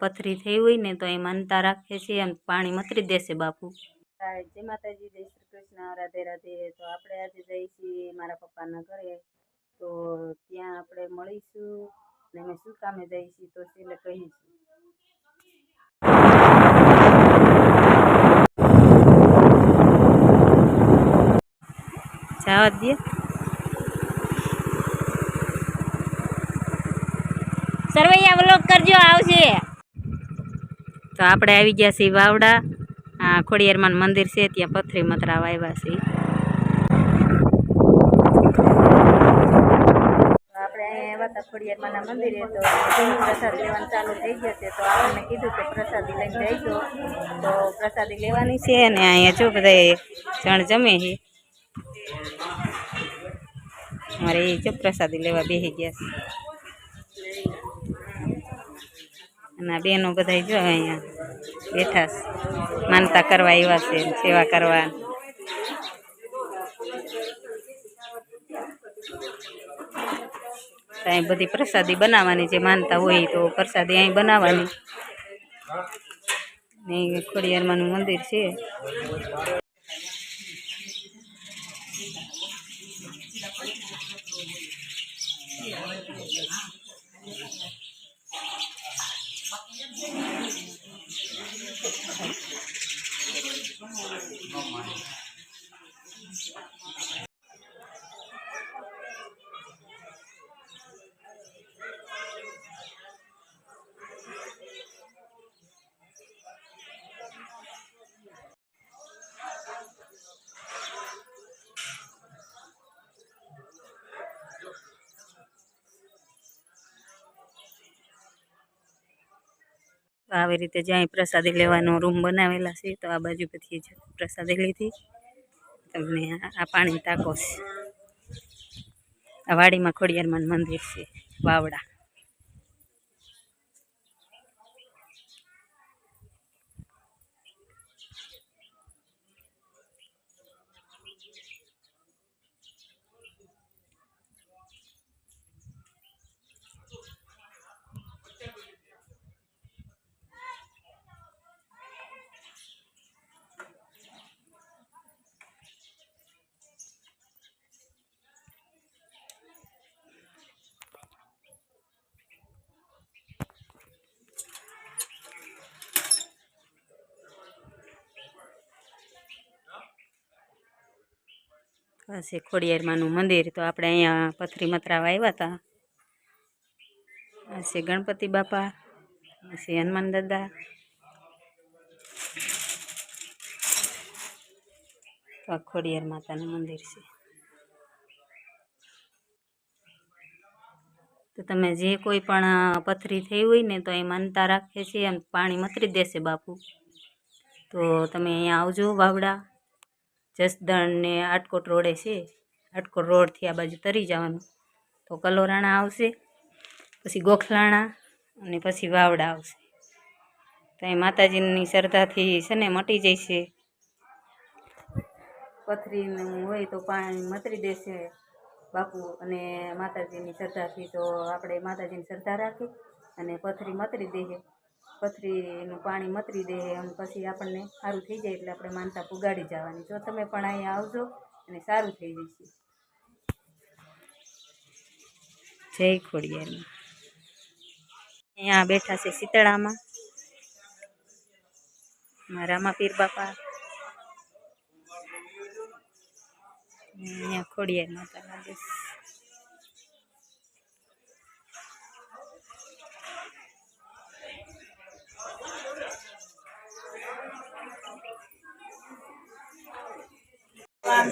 પથરી થઈ હોય ને તો એ માનતા રાખે છે એમ પાણી મતરી દેશે બાપુ. જય માતાજી જય શ્રી કૃષ્ણ રાધે રાધે. તો આપણે આજે જઈ છીએ મારા પપ્પાના ઘરે. તો ત્યાં આપણે મળીશું ને અમે શું કામે જઈશું છીએ તો છેલ્લે કહીશું. જવા દે. સરવૈયા વ્લોગ કરજો આવશે તો આપણે આવી ગયા છીએ વાવડા. આ ખોડિયારમાન મંદિર છે, ત્યાં પથરી મતરાવ આવ્યા છીએ. આપણે આવ્યા હતા ખોડિયારમાના મંદિરે, તો પ્રસાદ લેવાનું ચાલુ થઈ ગયો છે, તો આપણને કીધું કે પ્રસાદી લઈને જઈજો તો પ્રસાદી લેવાની છે અને અહીંયા જો બધા જણ જમે છે. મારે એ જો પ્રસાદી લેવા બેસી ગયા છે. અને બેનો બધા જો અહીંયા બેઠા માનતા કરવા આવ્યા છે, સેવા કરવા. અહીં બધી પ્રસાદી બનાવવાની જે માનતા હોય તો પ્રસાદી અહીં બનાવવાની. ને ખોડિયારમાંનું મંદિર છે. તો આવી રીતે જ્યાં પ્રસાદી લેવાનો રૂમ બનાવેલા છે, તો આ બાજુ પછી પ્રસાદી લીધી. તમને આ- પાણી ટાંકો છે. આ વાડીમાં ખોડિયારમાં મંદિર છે, વાવડા. આ છે ખોડિયારમાંનું મંદિર. તો આપણે અહીંયા પથરી મતરાવા આવ્યા હતા આ ગણપતિ બાપા, આ હનુમાન દાદા. તો આ ખોડિયાર માતાનું મંદિર છે. તો તમે જે કોઈ પણ પથરી થઈ હોય ને તો એ માનતા રાખે છે એમ પાણી મતરી દેશે બાપુ. તો તમે અહીંયા આવજો વાવડા. જસદણ ને આટકોટ રોડે છે. આટકોટ રોડથી આ બાજુ તરી જવાનું. તો કલોરાણા આવશે, પછી ગોખલાણા અને પછી વાવડા આવશે. તો એ માતાજીની શ્રદ્ધાથી છે ને મટી જશે પથરીનું હોય તો પાણી મતરી દેશે બાપુ અને માતાજીની શ્રદ્ધાથી. તો આપણે માતાજીની શ્રદ્ધા રાખી અને પથરી મતરી દઈએ પથરીનું પાણી મતરી દે અને પછી આપણને સારું થઈ જાય એટલે આપણે માનતા પુગાડી જવાની. જો તમે પણ અહીંયા આવજો અને સારું થઈ જશે. જય ખોડિયારમાં અહીંયા બેઠા છે શીતળામાં. મારામાં રામાપીર બાપા. અહીંયા ખોડિયાર માતા લાગે છે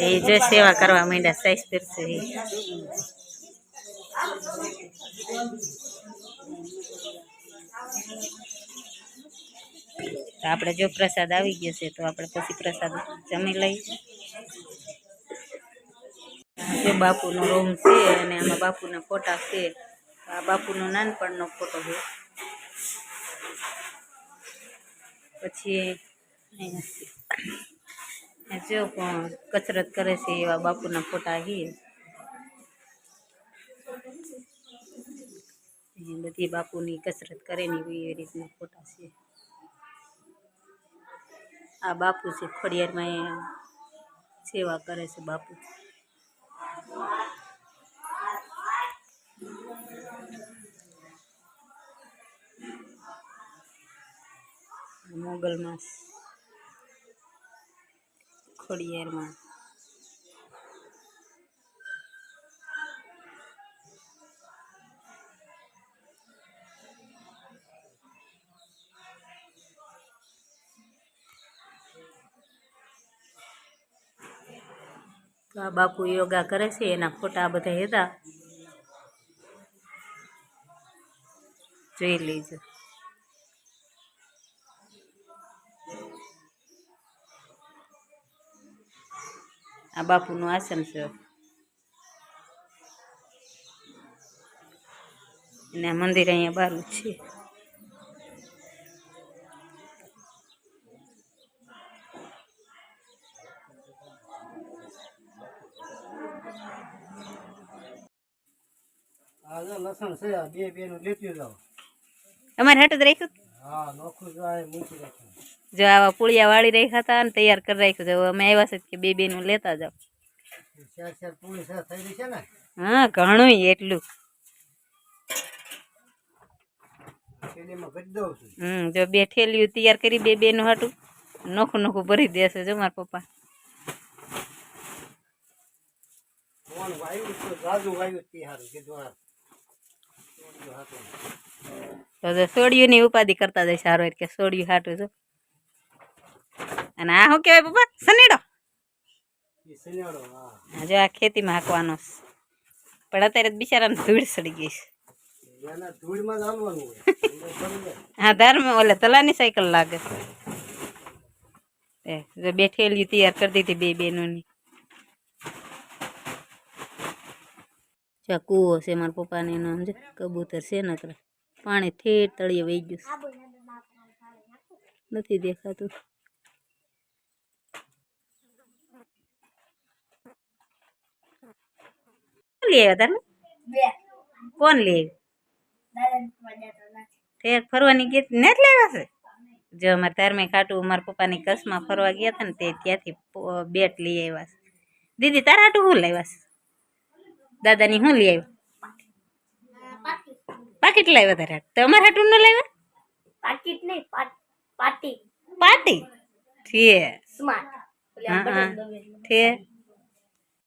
એ જો સેવા કરવા માંડ્યા, સાઈસ દર્શે તો આપણે જો પ્રસાદ આવી ગયો છે, તો આપણે પછી પ્રસાદ જમી લઈએ. જો બાપુનો રૂમ છે અને આમાં બાપુના ફોટા છે આ બાપુનો નાનપણનો ફોટો છે. પછી જો પણ કસરત કરે છે એવા બાપુના ફોટા ને બધી બાપુની કસરત કરે ને એવી રીતના ફોટા છે. આ બાપુ છે ખોડિયારમાં સેવા કરે છે બાપુ. મોગલમાં ખોડિયારમાં તો આ બાપુ યોગા કરે છે એના ફોટા બધા હતા જોઈ લેજો. આ બાપુનું આસન છે અને આ મંદિર અહીંયા બારું જ છે આ જો લસણ છે આ બે બે નું લેતી જાઓ અમારે હાટું જ રાખ્યું હા નોખું જો આ મૂકી રાખ્યું જો આવા પુળિયા વાળી રાખ્યા હતા અને તૈયાર કરી રાખ્યું છે. અમે આવ્યા છે કે બે બેનું લેતા જાઓ. ને હા ઘણું એટલું. હમ, જો બે ઠેલિયું તૈયાર કરી બે બેનું હાટું. નોખું નોખું ભરી દેશે જો મારા પપ્પા. તો જો સોડિયુંની ઉપાધિ કરતા જાય સારો એટલે સોડિયું હાટું જો. અને આ શું કહેવાય પપ્પા સનેડો જો આ ખેતીમાં હાંકવાનો. પણ અત્યારે તો બિચારાને ધૂળ સડી ગઈ છે. હા ધર્મ ઓલે તલાની સાયકલ લાગે છે. એ જો બે તૈયાર કરી દીધી બે બેનોની જો આ કૂવો છે મારા પપ્પાને એનો સમજે? કબૂતર છે નકરા. પાણી ઠેઠ તળિયે વહી ગયું નથી દેખાતું. લઈ આવ્યા તમે કોણ લઈ આવ્યું ઠેર ફરવાની ગીત ને જ લેવા છે? જો અમારે ધાર્મિક ખાટું મારા પપ્પાની કસમાં ફરવા ગયા હતા ને તે ત્યાંથી બેટ લઈ આવ્યા છે. દીદી તારા હાટું શું લાવ્યા છે? દાદાની શું લઈ આવ્યું? પાકીટ લાવ્યા તારા હાટું. તમારા હાટું ન લાવ્યા? પાકીટ નહીં પાટ- પાટી. ઠીક. સ્માર્ટ. ઓલી